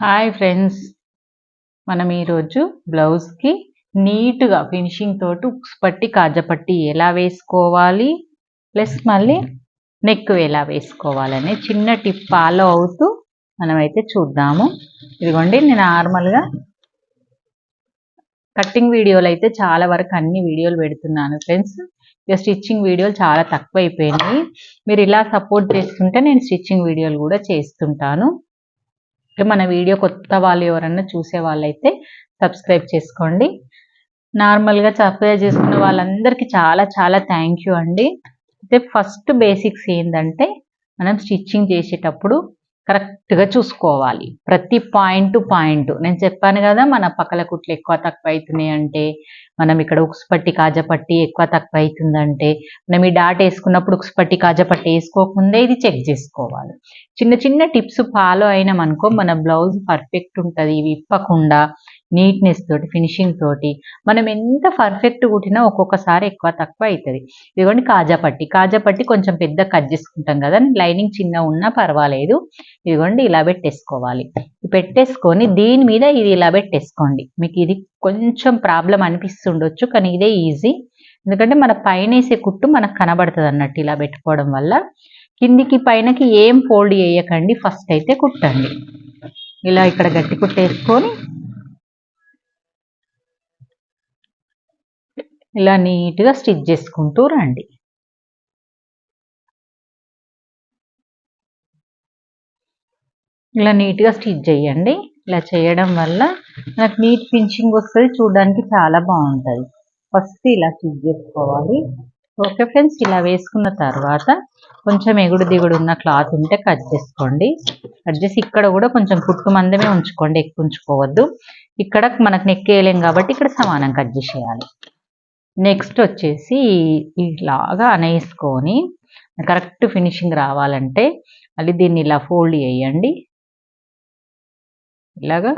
Hi friends మనం ఈరోజు బ్లౌజ్కి నీట్గా ఫినిషింగ్ తోటి ఉక్స్ పట్టి కాజపట్టి ఎలా వేసుకోవాలి? ప్లస్ మళ్ళీ నెక్ ఎలా వేసుకోవాలనే చిన్న టిప్ ఫాలో అవుతూ మనమైతే చూద్దాము. ఇదిగోండి నేను నార్మల్గా కట్టింగ్ వీడియోలు అయితే చాలా వరకు అన్ని వీడియోలు పెడుతున్నాను ఫ్రెండ్స్ ఇక స్టిచ్చింగ్ వీడియోలు చాలా తక్కువ అయిపోయినాయి మీరు ఇలా సపోర్ట్ చేస్తుంటే నేను స్టిచ్చింగ్ వీడియోలు కూడా చేస్తుంటాను. మన వీడియో కొత్త వాళ్ళు ఎవరన్నా చూసే వాళ్ళైతే సబ్స్క్రైబ్ చేసుకోండి. నార్మల్గా సబ్స్క్రైబ్ చేసుకున్న వాళ్ళందరికీ చాలా చాలా థ్యాంక్ యూ అండి. అయితే ఫస్ట్ బేసిక్స్ ఏంటంటే మనం స్టిచ్చింగ్ చేసేటప్పుడు కరెక్ట్గా చూసుకోవాలి. ప్రతి పాయింట్ పాయింట్. నేను చెప్పాను కదా మన పక్కల కుట్లు ఎక్కువ తక్కువ అవుతున్నాయి అంటే మనం ఇక్కడ ఉక్సుపట్టి కాజపట్టి ఎక్కువ తక్కువ అవుతుందంటే మనం ఈ డాట్ వేసుకున్నప్పుడు ఉక్సుపట్టి కాజపట్టి వేసుకోకముందే ఇది చెక్ చేసుకోవాలి. చిన్న చిన్న టిప్స్ ఫాలో అయినాం అనుకో మన బ్లౌజ్ పర్ఫెక్ట్ ఉంటుంది ఇవి ఇప్పకుండా నీట్నెస్ తోటి ఫినిషింగ్ తోటి మనం ఎంత పర్ఫెక్ట్ కుట్టినా ఒక్కొక్కసారి ఎక్కువ తక్కువ అవుతుంది ఇదిగోండి కాజా పట్టి. కాజా పట్టి కొంచెం పెద్ద కట్ చేసుకుంటాం కదా లైనింగ్ చిన్న ఉన్నా పర్వాలేదు. ఇదిగోండి ఇలా పెట్టేసుకోవాలి. పెట్టేసుకొని దీని మీద ఇది ఇలా పెట్టేసుకోండి. మీకు ఇది కొంచెం ప్రాబ్లం అనిపిస్తుండొచ్చు కానీ ఇదే ఈజీ ఎందుకంటే మన పైన వేసే కుట్టు మనకు కనబడుతుంది అన్నట్టు ఇలా పెట్టుకోవడం వల్ల. కిందికి పైనకి ఏం ఫోల్డ్ చేయకండి ఫస్ట్ అయితే కుట్టండి. ఇలా ఇక్కడ గట్టి కుట్టేసుకొని ఇలా నీట్గా స్టిచ్ చేసుకుంటూ రండి. ఇలా నీట్గా స్టిచ్ చేయండి. ఇలా చేయడం వల్ల నాకు నీట్ ఫినిషింగ్ వస్తుంది చూడడానికి చాలా బాగుంటుంది. ఫస్ట్ ఇలా స్టిచ్ చేసుకోవాలి. ఓకే ఫ్రెండ్స్ ఇలా వేసుకున్న తర్వాత కొంచెం ఎగుడు దిగుడు ఉన్న క్లాత్ ఉంటే కట్ చేసుకోండి. కట్ చేసి ఇక్కడ కూడా కొంచెం కుట్టు మందమే ఉంచుకోండి ఎక్కువ ఉంచుకోవద్దు. ఇక్కడ మనకు నెక్ వేయలేం కాబట్టి ఇక్కడ సమానం కట్ చేసేయాలి. నెక్స్ట్ వచ్చేసి ఇలాగా అనేసుకొని కరెక్ట్ ఫినిషింగ్ రావాలంటే మళ్ళీ దీన్ని ఇలా ఫోల్డ్ చేయండి. ఇలాగా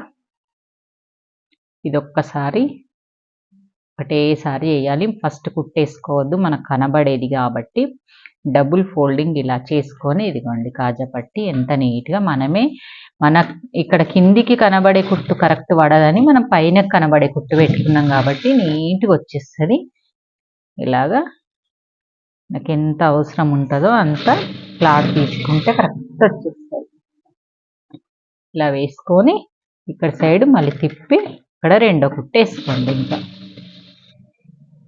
ఇది ఒక్కసారి ఒకటేసారి వేయాలి ఫస్ట్ కుట్టేసుకోవద్దు మనకు కనబడేది కాబట్టి. డబుల్ ఫోల్డింగ్ ఇలా చేసుకొని ఇదిగోండి కాజా పట్టి ఎంత నీట్గా మనమే మన ఇక్కడ కిందికి కనబడే కుట్టు కరెక్ట్ పడదని మనం పైన కనబడే కుట్టు పెట్టుకున్నాం కాబట్టి నీట్గా వచ్చేస్తుంది. ఇలాగా నాకు ఎంత అవసరం ఉంటుందో అంత క్లాత్ తీసుకుంటే కరెక్ట్ వచ్చేస్తుంది. ఇలా వేసుకొని ఇక్కడ సైడ్ మళ్ళీ తిప్పి ఇక్కడ రెండో కుట్టు వేసుకోండి ఇంకా.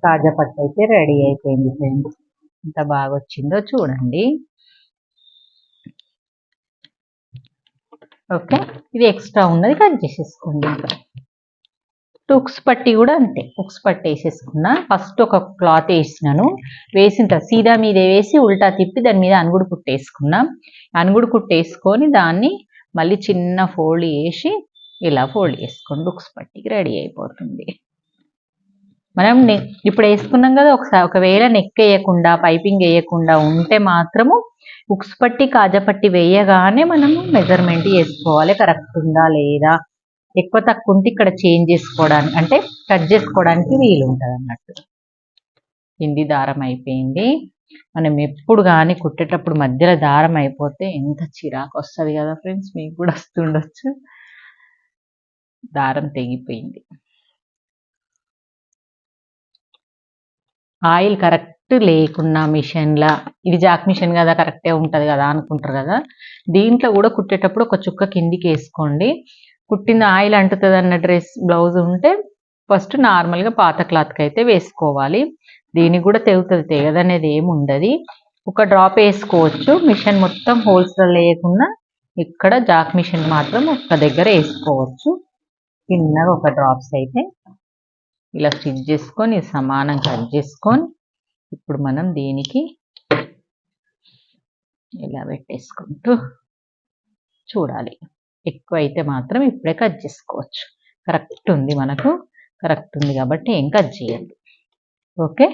తాజా పట్టు అయితే రెడీ అయిపోయింది ఫ్రెండ్స్. ఎంత బాగా వచ్చిందో చూడండి. ఓకే ఇది ఎక్స్ట్రా ఉన్నది కట్ చేసేసుకోండి ఇంకా. ఉక్స్ పట్టి కూడా అంతే ఉక్స్ పట్టి వేసేసుకున్నా. ఫస్ట్ ఒక క్లాత్ వేసినాను. వేసిన తర్వాత సీదా మీద వేసి ఉల్టా తిప్పి దాని మీద అనుగుడు కుట్టేసుకున్నా అనుగుడు కుట్టేసుకొని దాన్ని మళ్ళీ చిన్న ఫోల్డ్ వేసి ఇలా ఫోల్డ్ చేసుకోండి. ఉక్స్ పట్టికి రెడీ అయిపోతుంది. మనం ఇప్పుడు వేసుకున్నాం కదా ఒకసారి ఒకవేళ నెక్ వేయకుండా పైపింగ్ వేయకుండా ఉంటే మాత్రము ఉక్స్ పట్టి కాజపట్టి వేయగానే మనము మెజర్మెంట్ చేసుకోవాలి కరెక్ట్ ఉందా లేదా? ఎక్కువ తక్కువ ఉంటే ఇక్కడ చేంజ్ చేసుకోవడానికి అంటే కట్ చేసుకోవడానికి వీలు ఉంటుంది అన్నట్టు. కింది దారం అయిపోయింది. మనం ఎప్పుడు కానీ కుట్టేటప్పుడు మధ్యలో దారం అయిపోతే ఎంత చిరాకు వస్తుంది కదా ఫ్రెండ్స్ మీకు కూడా వస్తుండొచ్చు. దారం తెగిపోయింది. ఆయిల్ కరెక్ట్ లేకున్నా మిషన్లా ఇది జాక్ మిషన్ కదా కరెక్టే ఉంటుంది కదా అనుకుంటారు కదా దీంట్లో కూడా కుట్టేటప్పుడు ఒక చుక్క కిందికి వేసుకోండి. కుట్టిన ఆయిల్ అంటుతుంది అన్న డ్రెస్ బ్లౌజ్ ఉంటే ఫస్ట్ నార్మల్గా పాత క్లాత్కి అయితే వేసుకోవాలి. దీనికి కూడా తెగుతుంది తెగదనేది ఏమి ఉండదు. ఒక డ్రాప్ వేసుకోవచ్చు మిషన్ మొత్తం హోల్స్లో లేకుండా ఇక్కడ జాక్ మిషన్ మాత్రం ఒక దగ్గర వేసుకోవచ్చు. చిన్నగా ఒక డ్రాప్స్ అయితే ఇలా స్టిచ్ చేసుకొని సమానం కట్ చేసుకొని ఇప్పుడు మనం దీనికి ఇలా పెట్టేసుకుంటూ చూడాలి. ఎక్కువ అయితే మాత్రం ఇప్పుడే కట్ చేసుకోవచ్చు. కరెక్ట్ ఉంది మనకు. కరెక్ట్ ఉంది కాబట్టి ఏం కట్ చేయాలి? ఓకే?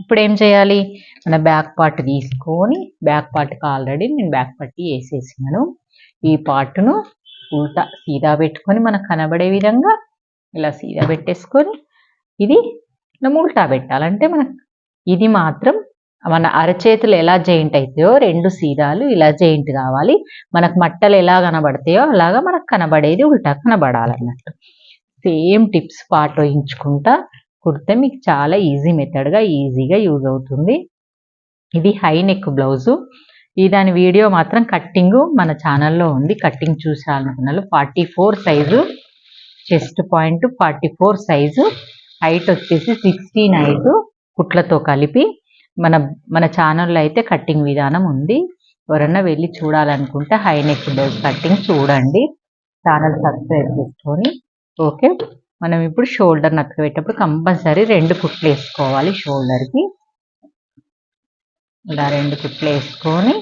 ఇప్పుడు ఏం చేయాలి? మన బ్యాక్ పార్ట్ తీసుకొని బ్యాక్ పార్ట్కి ఆల్రెడీ నేను బ్యాక్ పట్టి వేసేసినాను. ఈ పార్ట్ను ఉల్టా సీదా పెట్టుకొని మనకు కనబడే విధంగా ఇలా సీదా పెట్టేసుకొని ఇది మనం ఉల్టా పెట్టాలంటే మనకు ఇది మాత్రం మన అరచేతులు ఎలా జాయింట్ అవుతాయో రెండు సీదాలు ఇలా జాయింట్ కావాలి. మనకు మట్టలు ఎలా కనబడతాయో అలాగా మనకు కనబడేది ఉల్టా కనబడాలన్నట్టు. సేమ్ టిప్స్ పాటించుకుంటా కుడితే మీకు చాలా ఈజీ మెథడ్గా ఈజీగా యూజ్ అవుతుంది. ఇది హై నెక్ బ్లౌజు ఈ దాని వీడియో మాత్రం కట్టింగ్ మన ఛానల్లో ఉంది. Cutting చూసాలనుకున్నాను forty four size chest point forty four size height వచ్చేసి సిక్స్టీన్ హైట్ కుట్లతో కలిపి మన మన ఛానల్లో అయితే కట్టింగ్ విధానం ఉంది. ఎవరన్నా వెళ్ళి చూడాలనుకుంటే హై నెక్ బ్లౌజ్ కట్టింగ్ చూడండి. ఛానల్ సబ్స్క్రైబ్ చేసుకొని. ఓకే మనం ఇప్పుడు షోల్డర్ నక్కబెట్టేటప్పుడు కంపల్సరీ రెండు కుట్లు వేసుకోవాలి షోల్డర్కి ఇలా రెండు కుట్లు వేసుకొని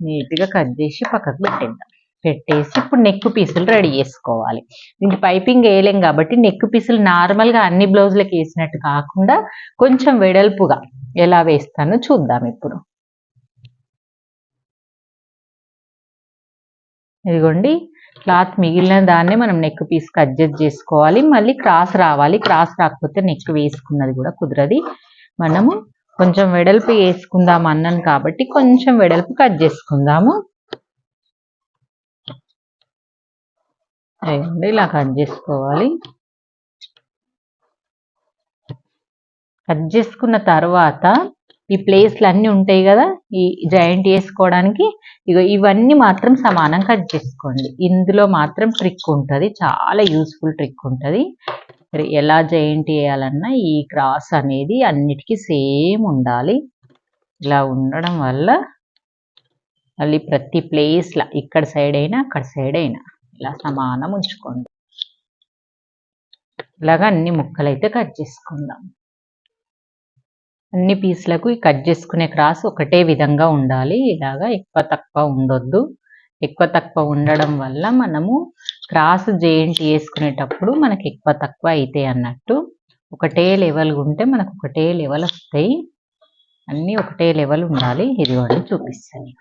నీట్గా కట్ చేసి పక్కకు పెట్టేద్దాం. పెట్టేసి ఇప్పుడు నెక్ పీసులు రెడీ చేసుకోవాలి. దీనికి పైపింగ్ వేయలేం కాబట్టి నెక్ పీసులు నార్మల్గా అన్ని బ్లౌజులకు వేసినట్టు కాకుండా కొంచెం వెడల్పుగా ఎలా వేస్తానో చూద్దాం ఇప్పుడు. ఇదిగోండి క్లాత్ మిగిలిన దాన్నే మనం నెక్ పీస్ అడ్జస్ట్ చేసుకోవాలి. మళ్ళీ క్రాస్ రావాలి. క్రాస్ రాకపోతే నెక్ వేసుకున్నది కూడా కుదరది. మనము కొంచెం వెడల్పు వేసుకుందాం అన్నాను కాబట్టి కొంచెం వెడల్పు కట్ చేసుకుందాము. అయ్యండి ఇలా కట్ చేసుకోవాలి. కట్ చేసుకున్న తర్వాత ఈ ప్లేస్లు అన్నీ ఉంటాయి కదా ఈ జాయింట్ వేసుకోవడానికి ఇగో ఇవన్నీ మాత్రం సమానం కట్ చేసుకోండి. ఇందులో మాత్రం ట్రిక్ ఉంటుంది చాలా యూస్ఫుల్ ట్రిక్ ఉంటుంది. మరి ఎలా జాయింట్ వేయాలన్నా ఈ క్రాస్ అనేది అన్నిటికీ సేమ్ ఉండాలి. ఇలా ఉండడం వల్ల మళ్ళీ ప్రతి ప్లేస్లో ఇక్కడ సైడ్ అయినా అక్కడ సైడ్ అయినా. ఇలా సమానం ఉంచుకోండి. ఇలాగా అన్ని ముక్కలు అయితే కట్ చేసుకుందాం. అన్ని పీసులకు కట్ చేసుకునే క్రాస్ ఒకటే విధంగా ఉండాలి. ఇలాగా ఎక్కువ తక్కువ ఉండొద్దు. ఎక్కువ తక్కువ ఉండడం వల్ల మనము క్రాస్ జెయింట్ వేసుకునేటప్పుడు మనకి ఎక్కువ తక్కువ అవుతాయి అన్నట్టు ఒకటే లెవెల్ ఉంటే మనకు ఒకటే లెవెల్ వస్తాయి. అన్నీ ఒకటే లెవెల్ ఉండాలి. ఇదిగోండి చూపిస్తాను.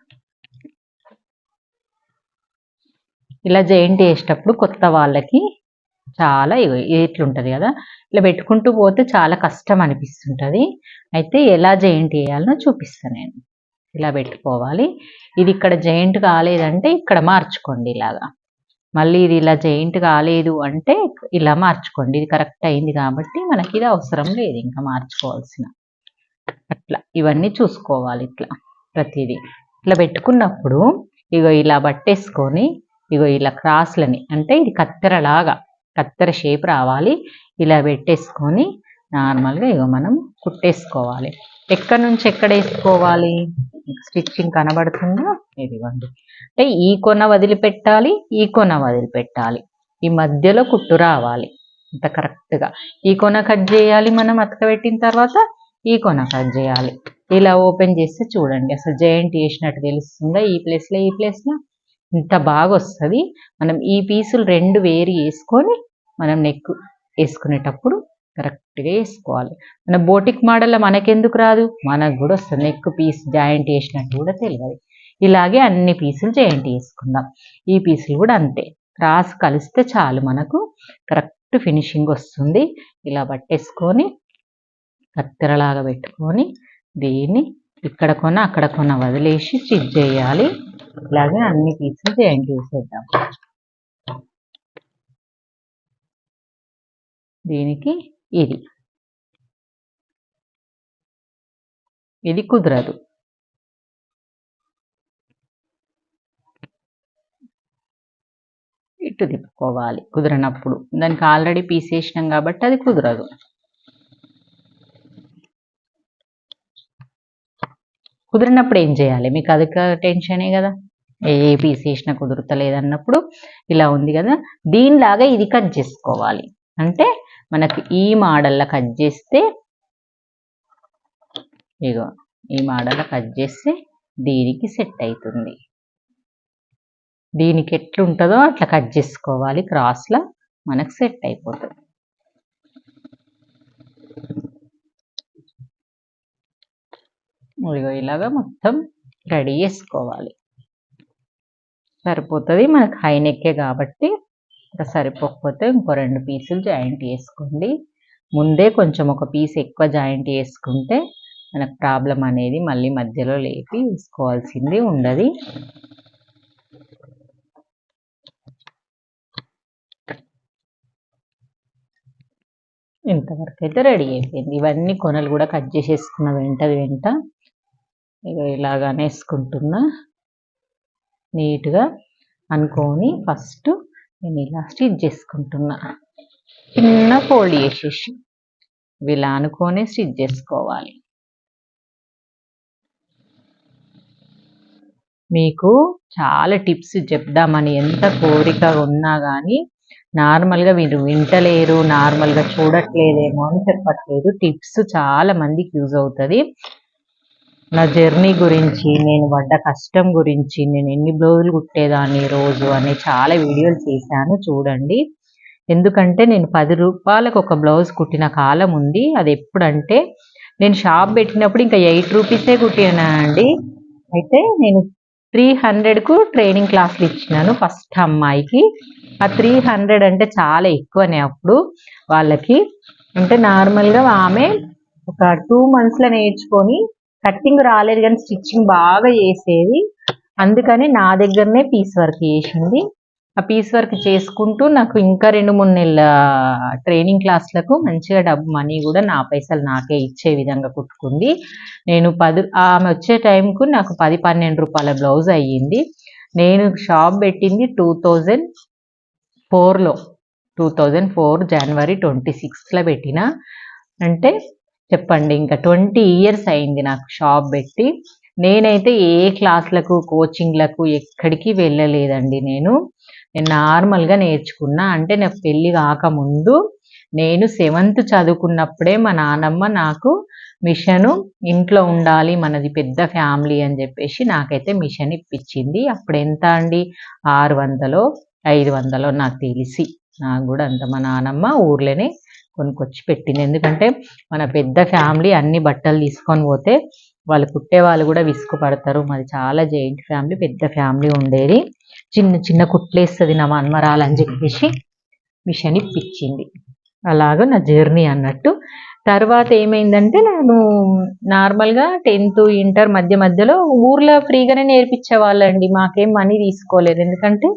ఇలా జాయింట్ వేసేటప్పుడు కొత్త వాళ్ళకి చాలా ఇట్లుంటుంది కదా? ఇలా పెట్టుకుంటూ పోతే చాలా కష్టం అనిపిస్తుంటుంది. అయితే ఎలా జాయింట్ వేయాలనో చూపిస్తాను నేను. ఇలా పెట్టుకోవాలి. ఇది ఇక్కడ జాయింట్ కాలేదంటే ఇక్కడ మార్చుకోండి ఇలాగా. మళ్ళీ ఇది ఇలా జాయింట్ కాలేదు అంటే ఇలా మార్చుకోండి. ఇది కరెక్ట్ అయింది కాబట్టి మనకి ఇది అవసరం లేదు ఇంకా మార్చుకోవాల్సిన. అట్లా ఇవన్నీ చూసుకోవాలి ఇట్లా ప్రతిదీ. ఇట్లా పెట్టుకున్నప్పుడు ఇగో ఇలా పట్టేసుకొని ఇగో ఇలా క్రాస్లని అంటే ఇది కత్తెరలాగా కత్తెర షేప్ రావాలి. ఇలా పెట్టేసుకొని నార్మల్గా ఇగో మనం కుట్టేసుకోవాలి. ఎక్కడి నుంచి ఎక్కడ వేసుకోవాలి? స్టిచ్చింగ్ కనబడుతుందా? ఇదిగోండి. అంటే ఈ కొన వదిలిపెట్టాలి ఈ కొన వదిలిపెట్టాలి. ఈ మధ్యలో కుట్టు రావాలి ఇంత కరెక్ట్గా. ఈ కొన కట్ చేయాలి మనం అతకబెట్టిన తర్వాత ఈ కొన కట్ చేయాలి. ఇలా ఓపెన్ చేస్తే చూడండి అసలు జాయింట్ చేసినట్టు తెలుస్తుందా? ఈ ప్లేస్లో ఈ ప్లేస్లో? ఇంత బాగా వస్తుంది మనం ఈ పీసులు రెండు వేరు వేసుకొని మనం నెక్ వేసుకునేటప్పుడు కరెక్ట్గా వేసుకోవాలి మన బోటిక్ మోడల్లో మనకెందుకు రాదు? మనకు కూడా వస్తుంది. నెక్ పీస్ జాయింట్ వేసినట్టు కూడా తెలియదు ఇలాగే అన్ని పీసులు జాయింట్ వేసుకుందాం ఈ పీసులు కూడా అంతే. క్రాస్ కలిస్తే చాలు మనకు. కరెక్ట్ ఫినిషింగ్ వస్తుంది. ఇలా పట్టేసుకొని కత్తెరలాగా పెట్టుకొని దీన్ని ఇక్కడ కొన అక్కడ కొన వదిలేసి స్టిచ్ చేయాలి. ఇలాగే అన్ని పీసులు జాయింట్ చేసేద్దాం. దీనికి ఇది. ఇది కుదరదు. ఇటు తిప్పుకోవాలి. కుదరనప్పుడు. దానికి ఆల్రెడీ పీస్ వేసినాం కాబట్టి అది కుదరదు. కుదిరినప్పుడు ఏం చేయాలి? మీకు అది టెన్షనే కదా. ఏ పీస్ వేసినా కుదురుతలేదు అన్నప్పుడు ఇలా ఉంది కదా. దీనిలాగా ఇది కట్ చేసుకోవాలి. అంటే మనకి ఈ మోడల్లో కట్ చేస్తే ఇగో ఈ మోడల్లో కట్ చేస్తే దీనికి సెట్ అవుతుంది దీనికి ఎట్లుంటుందో అట్లా కట్ చేసుకోవాలి. క్రాస్లో మనకు సెట్ అయిపోతుంది. ఇదిగో ఇలాగా మొత్తం రెడీ చేసుకోవాలి. సరిపోతుంది మనకు హై నెక్కే కాబట్టి ఇంకా సరిపోకపోతే ఇంకో రెండు పీసులు జాయింట్ చేసుకోండి. ముందే కొంచెం ఒక పీస్ ఎక్కువ జాయింట్ చేసుకుంటే మనకు ప్రాబ్లం అనేది మళ్ళీ మధ్యలో లేపి వేసుకోవాల్సింది ఉండదు. ఇంతవరకు అయితే రెడీ అయిపోయింది. ఇవన్నీ కొనలు కూడా కట్ చేసేసుకున్న వెంట వెంట ఇక ఇలాగానే వేసుకుంటున్నా నీట్గా అనుకొని ఫస్ట్ నేను ఇలా స్టిచ్ చేసుకుంటున్నా. చిన్న ఫోల్డ్ చేసేసి ఇలా అనుకొని స్టిచ్ చేసుకోవాలి. మీకు చాలా టిప్స్ చెప్దామని ఎంత కోరిక ఉన్నా కానీ నార్మల్గా మీరు వింటలేరు నార్మల్గా చూడట్లేదేమో అని చెప్పట్లేదు. టిప్స్ చాలా మందికి యూజ్ అవుతుంది. నా జర్నీ గురించి నేను పడ్డ కష్టం గురించి నేను ఎన్ని బ్లౌజులు కుట్టేదాన్ని రోజు అని చాలా వీడియోలు చేశాను చూడండి. ఎందుకంటే నేను పది రూపాయలకు ఒక బ్లౌజ్ కుట్టిన కాలం ఉంది. అది ఎప్పుడంటే నేను షాప్ పెట్టినప్పుడు ఇంకా ఎయిట్ రూపీసే కుట్టినానండి అయితే నేను త్రీ హండ్రెడ్కు ట్రైనింగ్ క్లాసులు ఇచ్చినాను ఫస్ట్ అమ్మాయికి. ఆ త్రీ హండ్రెడ్ అంటే చాలా ఎక్కువనే అప్పుడు వాళ్ళకి. అంటే నార్మల్గా ఆమె ఒక టూ మంత్స్లో నేర్చుకొని కట్టింగ్ రాలేదు కానీ స్టిచ్చింగ్ బాగా చేసేది. అందుకని నా దగ్గరనే పీస్ వర్క్ చేసింది. ఆ పీస్ వర్క్ చేసుకుంటూ నాకు ఇంకా రెండు మూడు నెలల ట్రైనింగ్ క్లాస్లకు మంచిగా డబ్బు మనీ కూడా నా పైసలు నాకే ఇచ్చే విధంగా కుట్టుకుంది. నేను పది ఆమె వచ్చే టైంకు నాకు పది పన్నెండు రూపాయల బ్లౌజ్ అయ్యింది. నేను షాప్ పెట్టింది టూ థౌజండ్ ఫోర్లో టూ థౌజండ్ ఫోర్ జనవరి ట్వంటీ సిక్స్త్లో పెట్టిన. అంటే చెప్పండి. ఇంకా ట్వంటీ ఇయర్స్ అయింది నాకు షాప్ పెట్టి. నేనైతే ఏ క్లాస్లకు కోచింగ్లకు ఎక్కడికి వెళ్ళలేదండి నేను. నేను నార్మల్గా నేర్చుకున్నా. అంటే నాకు పెళ్ళి కాకముందు నేను సెవెంత్ చదువుకున్నప్పుడే మా నానమ్మ నాకు మిషను ఇంట్లో ఉండాలి మనది పెద్ద ఫ్యామిలీ అని చెప్పేసి నాకైతే మిషన్ ఇప్పించింది. అప్పుడు ఎంత అండి? ఆరు వందలో ఐదు వందలో నాకు తెలిసి. నాకు కూడా అంత మా నానమ్మ ఊర్లోనే కొనుక్కొచ్చి పెట్టింది ఎందుకంటే మన పెద్ద ఫ్యామిలీ అన్ని బట్టలు తీసుకొని పోతే వాళ్ళు కుట్టే వాళ్ళు కూడా విసుగు పడతారు. మాది చాలా జాయింట్ ఫ్యామిలీ పెద్ద ఫ్యామిలీ ఉండేది. చిన్న చిన్న కుట్లేస్తుంది నా మన్మరాలని చెప్పేసి మిషన్ ఇప్పించింది. అలాగా నా జర్నీ అన్నట్టు. తర్వాత ఏమైందంటే నేను నార్మల్గా టెన్త్ ఇంటర్ మధ్య మధ్యలో ఊర్లో ఫ్రీగానే నేర్పించే వాళ్ళండి మాకేం మనీ తీసుకోలేదు. ఎందుకంటే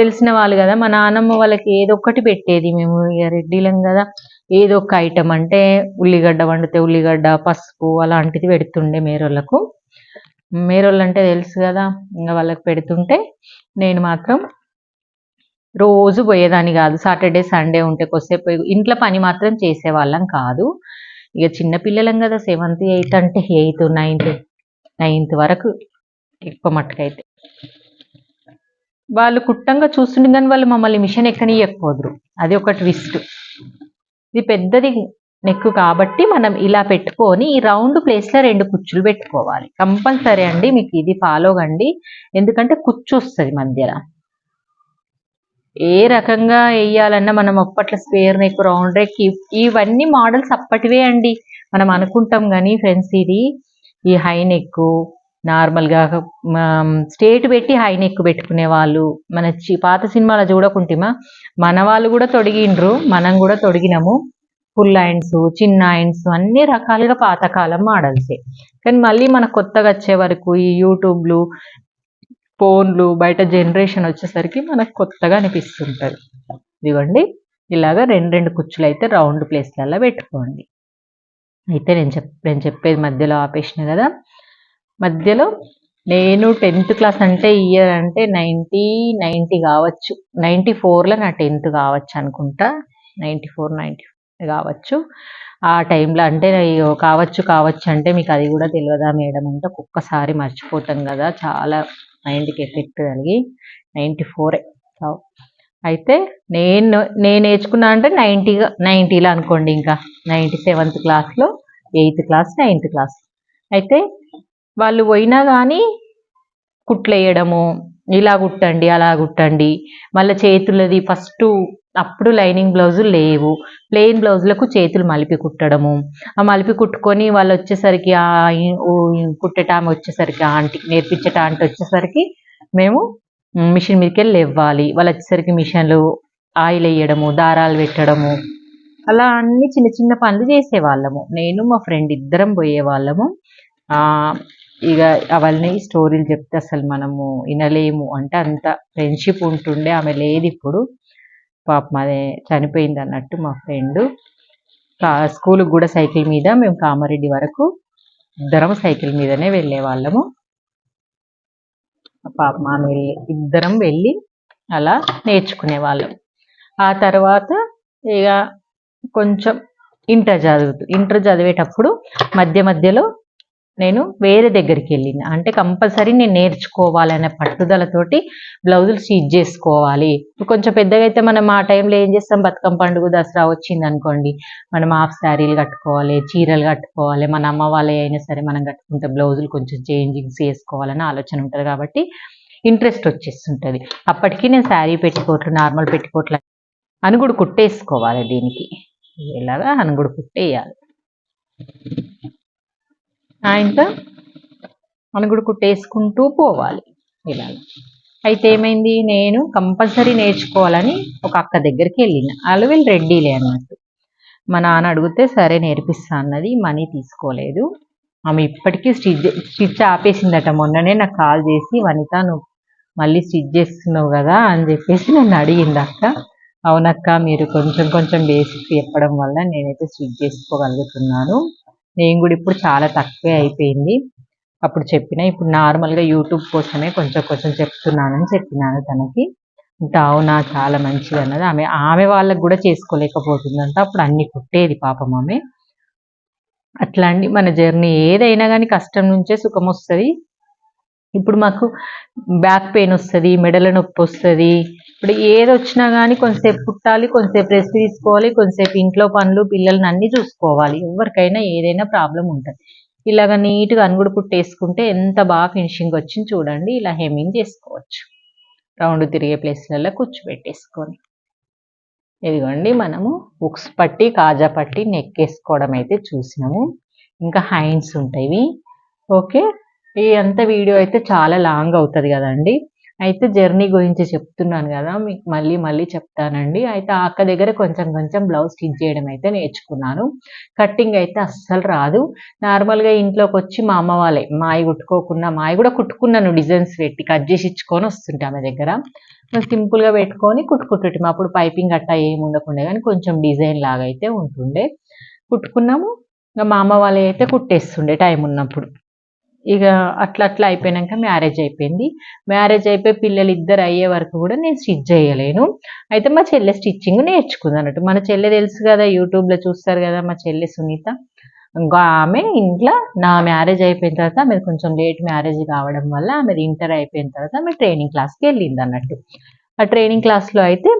తెలిసిన వాళ్ళు కదా మా నాన్నమ్మ వాళ్ళకి ఏదో ఒకటి పెట్టేది మేము ఇక రెడ్డిలం కదా. ఏదో ఒక ఐటమ్ అంటే ఉల్లిగడ్డ వండితే ఉల్లిగడ్డ పసుపు అలాంటిది పెడుతుండే మేరోళ్ళకు. మేరోళ్ళు అంటే తెలుసు కదా ఇంకా వాళ్ళకి పెడుతుంటే నేను మాత్రం రోజు పోయేదాన్ని కాదు సాటర్డే సండే ఉంటే కొద్దిసేపు ఇంట్లో పని మాత్రం చేసేవాళ్ళం కాదు. ఇక చిన్నపిల్లలం కదా సెవెంత్ ఎయిత్ అంటే ఎయిత్ నైన్త్ నైన్త్ వరకు ఎక్కువ మట్టుకైతే. వాళ్ళు కుట్టంగా చూస్తుండే కానీ వాళ్ళు మమ్మల్ని మిషన్ ఎక్కనియకపోదురు. అది ఒక ట్విస్ట్. ఇది పెద్దది నెక్ కాబట్టి మనం ఇలా పెట్టుకొని ఈ రౌండ్ ప్లేస్లో రెండు కుచ్చులు పెట్టుకోవాలి. కంపల్సరీ అండి మీకు ఇది ఫాలో కండి. ఎందుకంటే కుచ్చు వస్తుంది మధ్యలో. ఏ రకంగా వేయాలన్నా మనం అప్పట్లో స్క్వేర్ నెక్ రౌండ్ నెక్ ఇవన్నీ మోడల్స్ అప్పటివే అండి. మనం అనుకుంటాం కానీ ఫ్రెండ్స్ ఇది ఈ హై నెక్ నార్మల్గా స్టేట్ పెట్టి హై నెక్ పెట్టుకునే వాళ్ళు. మన చి పాత సినిమాలో చూడకుంటేమా? మన వాళ్ళు కూడా తొడిగిండ్రు మనం కూడా తొడిగినాము. ఫుల్ లైన్స్ చిన్న లైన్స్ అన్ని రకాలుగా పాతకాలం మోడల్సే. కానీ మళ్ళీ మన కొత్తగా వచ్చే వరకు ఈ యూట్యూబ్లు ఫోన్లు బయట జనరేషన్ వచ్చేసరికి మనకు కొత్తగా అనిపిస్తుంటుంది. ఇదిగోండి ఇలాగా రెండు రెండు కుచ్చులు అయితే రౌండ్ ప్లేస్లలో పెట్టుకోండి. అయితే నేను చెప్ నేను చెప్పేది మధ్యలో ఆపేసిన కదా. మధ్యలో నేను టెన్త్ క్లాస్ అంటే ఇయర్ అంటే నైంటీ నైంటీ కావచ్చు. నైంటీ ఫోర్లో నా టెన్త్ కావచ్చు అనుకుంటా. నైంటీ ఫోర్ నైంటీ కావచ్చు. ఆ టైంలో అంటే కావచ్చు కావచ్చు అంటే మీకు అది కూడా తెలియదా మేడం అంటే ఒక్కొక్కసారి మర్చిపోతాం కదా. చాలా మైండ్కి ఎఫెక్ట్ కలిగి నైంటీ ఫోరే అయితే నేను నేను నేర్చుకున్నా అంటే నైంటీగా నైంటీలో అనుకోండి ఇంకా. నైంటీ సెవెంత్ క్లాస్లో ఎయిత్ క్లాస్ నైన్త్ క్లాస్. అయితే వాళ్ళు పోయినా కానీ కుట్లేయడము. ఇలా కుట్టండి అలా కుట్టండి. మళ్ళీ చేతులది ఫస్ట్ అప్పుడు లైనింగ్ బ్లౌజులు లేవు. ప్లెయిన్ బ్లౌజులకు చేతులు మలిపి కుట్టడము. ఆ మలిపి కుట్టుకొని వాళ్ళు వచ్చేసరికి ఆ కుట్టటామె వచ్చేసరికి ఆంటీ నేర్పించేట ఆంటీ వచ్చేసరికి మేము మిషన్ మీదకి వెళ్ళి ఇవ్వాలి వాళ్ళు వచ్చేసరికి మిషన్లు ఆయిల్ వేయడము దారాలు పెట్టడము. అలా అన్ని చిన్న చిన్న పనులు చేసేవాళ్ళము. నేను మా ఫ్రెండ్ ఇద్దరం పోయేవాళ్ళము. ఇక అవన్నీ స్టోరీలు చెప్తే అసలు మనము వినలేము. అంటే అంత ఫ్రెండ్షిప్ ఉంటుండే ఆమె లేదు ఇప్పుడు. పాపం అదే చనిపోయింది అన్నట్టు మా ఫ్రెండ్. స్కూల్కి కూడా సైకిల్ మీద మేము కామారెడ్డి వరకు ఇద్దరం సైకిల్ మీదనే వెళ్ళే వాళ్ళము. పాపం ఆమె వెళ్ళి ఇద్దరం వెళ్ళి అలా నేర్చుకునే వాళ్ళం. ఆ తర్వాత ఇక కొంచెం ఇంటర్ చదువుతూ ఇంటర్ చదివేటప్పుడు మధ్య మధ్యలో నేను వేరే దగ్గరికి వెళ్ళిన. అంటే కంపల్సరీ నేను నేర్చుకోవాలనే పట్టుదలతోటి బ్లౌజులు స్టిచ్ చేసుకోవాలి. కొంచెం పెద్దగా అయితే మనం ఆ టైంలో ఏం చేస్తాం? బతుకమ్మ పండుగ దసరా వచ్చింది అనుకోండి. మనం హాఫ్ శారీలు కట్టుకోవాలి చీరలు కట్టుకోవాలి. మన అమ్మ వాళ్ళే అయినా సరే మనం కట్టుకుంటే బ్లౌజులు కొంచెం చేంజింగ్స్ చేసుకోవాలని ఆలోచన ఉంటుంది కాబట్టి ఇంట్రెస్ట్ వచ్చేస్తుంటుంది. అప్పటికి నేను శారీ పెట్టుకోవట్లు నార్మల్ పెట్టుకోవట్లు అనుగుడు కుట్టేసుకోవాలి దీనికి. ఇలాగా అనుగుడు కుట్టేయాలి. ఇంకా అనుగుడు కుట్టేసుకుంటూ పోవాలి. ఇలా. అయితే ఏమైంది? నేను కంపల్సరీ నేర్చుకోవాలని ఒక అక్క దగ్గరికి వెళ్ళిన. వాళ్ళు వీళ్ళు రెడ్డీలే అన్నట్టు మా నాన్న అడిగితే సరే నేర్పిస్తా అన్నది మనీ తీసుకోలేదు. ఆమె ఇప్పటికీ స్టిచ్ స్టిచ్ ఆపేసిందట. మొన్ననే నాకు కాల్ చేసి వనిత నువ్వు మళ్ళీ స్టిచ్ చేస్తున్నావు కదా అని చెప్పేసి నన్ను అడిగింది అక్క. అవునక్క మీరు కొంచెం కొంచెం బేసిక్స్ చెప్పడం వల్ల నేనైతే స్టిచ్ చేసుకోగలుగుతున్నాను. నేను కూడా ఇప్పుడు చాలా తక్కువే అయిపోయింది. అప్పుడు చెప్పిన ఇప్పుడు నార్మల్గా యూట్యూబ్ కోసమే కొంచెం కొంచెం చెప్తున్నానని చెప్పినాను తనకి. అవునా చాలా మంచిది అన్నది ఆమె ఆమె వాళ్ళకు కూడా చేసుకోలేకపోతుందంట. అప్పుడు అన్ని కుట్టేది పాపం ఆమె. అట్లా అండి మన జర్నీ ఏదైనా కానీ కష్టం నుంచే సుఖం వస్తుంది. ఇప్పుడు మాకు బ్యాక్ పెయిన్ వస్తుంది మెడల నొప్పి వస్తుంది. ఇప్పుడు ఏది వచ్చినా కానీ కొంతసేపు పుట్టాలి కొంతసేపు రెస్ట్ తీసుకోవాలి కొంతసేపు ఇంట్లో పనులు పిల్లల్ని అన్ని చూసుకోవాలి. ఎవరికైనా ఏదైనా ప్రాబ్లం ఉంటుంది. ఇలాగ నీట్గా అనుగుడు కుట్టేసుకుంటే ఎంత బాగా ఫినిషింగ్ వచ్చింది చూడండి. ఇలా హెమ్మింగ్ చేసుకోవచ్చు. రౌండ్ తిరిగే ప్లేస్లలో కూర్చోబెట్టేసుకొని. ఇదిగోండి మనము ఉక్స్ పట్టి కాజా పట్టి నెక్ వేసుకోవడం అయితే చూసినాము. ఇంకా హైండ్స్ ఉంటాయి. ఓకే? ఈ అంత వీడియో అయితే చాలా లాంగ్ అవుతుంది కదండి. అయితే జర్నీ గురించి చెప్తున్నాను కదా మీకు మళ్ళీ మళ్ళీ చెప్తానండి. అయితే ఆ అక్క దగ్గర కొంచెం కొంచెం బ్లౌజ్ స్టిచ్ చేయడం అయితే నేర్చుకున్నాను. కట్టింగ్ అయితే అస్సలు రాదు. నార్మల్గా ఇంట్లోకి వచ్చి మా అమ్మ వాళ్ళే మాయి కుట్టుకోకుండా మాయి కూడా కుట్టుకున్నాను డిజైన్స్ పెట్టి కట్ చేసి ఇచ్చుకొని వస్తుంటే ఆమె దగ్గర. సింపుల్గా పెట్టుకొని కుట్టుకుంటుంటే అప్పుడు పైపింగ్ అట్టా ఏమి ఉండకుండా కానీ కొంచెం డిజైన్ లాగా అయితే ఉంటుండే. కుట్టుకున్నాము. ఇంకా మా అమ్మ వాళ్ళే అయితే కుట్టేస్తుండే టైం ఉన్నప్పుడు. ఇక అట్లా అట్లా అయిపోయినాక మ్యారేజ్ అయిపోయింది. మ్యారేజ్ అయిపోయి పిల్లలు ఇద్దరు అయ్యే వరకు కూడా నేను స్టిచ్ చేయలేను. అయితే మా చెల్లె స్టిచ్చింగ్ నేర్చుకుంది అన్నట్టు. మన చెల్లె తెలుసు కదా యూట్యూబ్లో చూస్తారు కదా మా చెల్లె సునీత. ఇంకా ఆమె ఇంట్లో నా మ్యారేజ్ అయిపోయిన తర్వాత ఆమె కొంచెం లేట్ మ్యారేజ్ కావడం వల్ల ఆమె ఇంటర్ అయిపోయిన తర్వాత ఆమె ట్రైనింగ్ క్లాస్కి వెళ్ళింది అన్నట్టు. ఆ ట్రైనింగ్ క్లాస్లో అయితే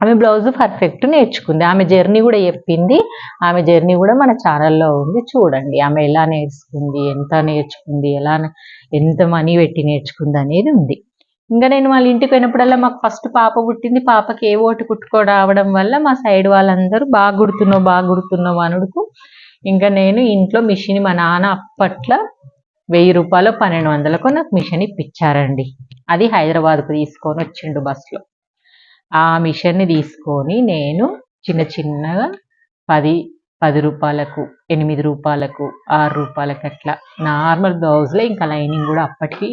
ఆమె బ్లౌజ్ పర్ఫెక్ట్ నేర్చుకుంది. ఆమె జర్నీ కూడా చెప్పింది. ఆమె జర్నీ కూడా మన ఛానల్లో ఉంది. చూడండి ఆమె ఎలా నేర్చుకుంది ఎంత నేర్చుకుంది ఎలా ఎంత మనీ పెట్టి నేర్చుకుంది అనేది ఉంది. ఇంకా నేను వాళ్ళ ఇంటికి పోయినప్పుడల్లా మాకు ఫస్ట్ పాప పుట్టింది. పాపకి ఏ ఓటు కుట్టుకో రావడం వల్ల మా సైడ్ వాళ్ళందరూ బాగా గుర్తున్నావు బాగా గుర్తున్నావు అనుడుకు ఇంకా నేను ఇంట్లో మిషన్ మా నాన్న అప్పట్లో వెయ్యి రూపాయలు పన్నెండు వందలకు నాకు మిషన్ ఇప్పించారండి. అది హైదరాబాద్కు తీసుకొని వచ్చిండు బస్సులో. ఆ మిషన్ని తీసుకొని నేను చిన్న చిన్నగా పది పది రూపాయలకు ఎనిమిది రూపాయలకు ఆరు రూపాయలకు అట్లా నార్మల్ బ్లౌజ్లో ఇంకా లైనింగ్ కూడా అప్పటికి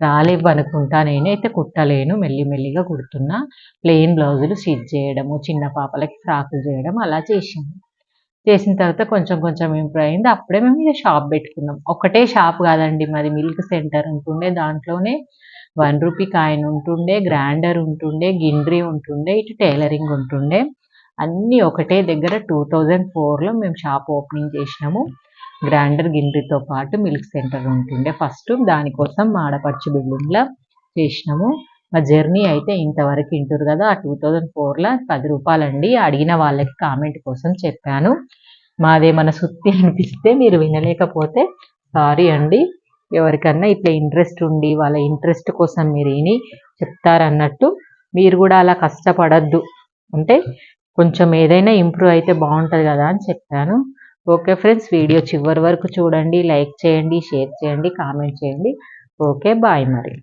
రాలేవు అనుకుంటా. నేనైతే కుట్టలేను మెల్లి మెల్లిగా కుడుతున్నా. ప్లెయిన్ బ్లౌజులు స్టిచ్ చేయడము చిన్న పాపలకి ఫ్రాకులు చేయడం అలా చేసింది చేసిన తర్వాత కొంచెం కొంచెం ఇంప్రూవ్ అయింది. అప్పుడే మేము ఇక షాప్ పెట్టుకున్నాం. ఒకటే షాప్ కాదండి మాది మిల్క్ సెంటర్ ఉంటుండే దాంట్లోనే వన్ రూపీ కాయిన్ ఉంటుండే గ్రైండర్ ఉంటుండే గిండ్రీ ఉంటుండే ఇటు టైలరింగ్ ఉంటుండే. అన్నీ ఒకటే దగ్గర టూ థౌజండ్ ఫోర్లో మేము షాప్ ఓపెనింగ్ చేసినాము. గ్రైండర్ గిండ్రీతో పాటు మిల్క్ సెంటర్ ఉంటుండే. ఫస్ట్ దానికోసం మాడపడుచు బిల్డింగ్లో చేసినాము. మా జర్నీ అయితే ఇంతవరకు ఇంటారు కదా ఆ టూ థౌజండ్ ఫోర్లో పది రూపాయలండి అడిగిన వాళ్ళకి కామెంట్ కోసం చెప్పాను. మాదేమన్నా సుత్తి అనిపిస్తే మీరు వినలేకపోతే సారీ అండి. ఎవరికన్నా ఇట్లా ఇంట్రెస్ట్ ఉండి వాళ్ళ ఇంట్రెస్ట్ కోసం మీరు విని చెప్తారన్నట్టు మీరు కూడా అలా కష్టపడద్దు. అంటే కొంచెం ఏదైనా ఇంప్రూవ్ అయితే బాగుంటుంది కదా అని చెప్పాను. ఓకే ఫ్రెండ్స్ వీడియో చివరి వరకు చూడండి లైక్ చేయండి షేర్ చేయండి కామెంట్ చేయండి. ఓకే బాయ్ మరి.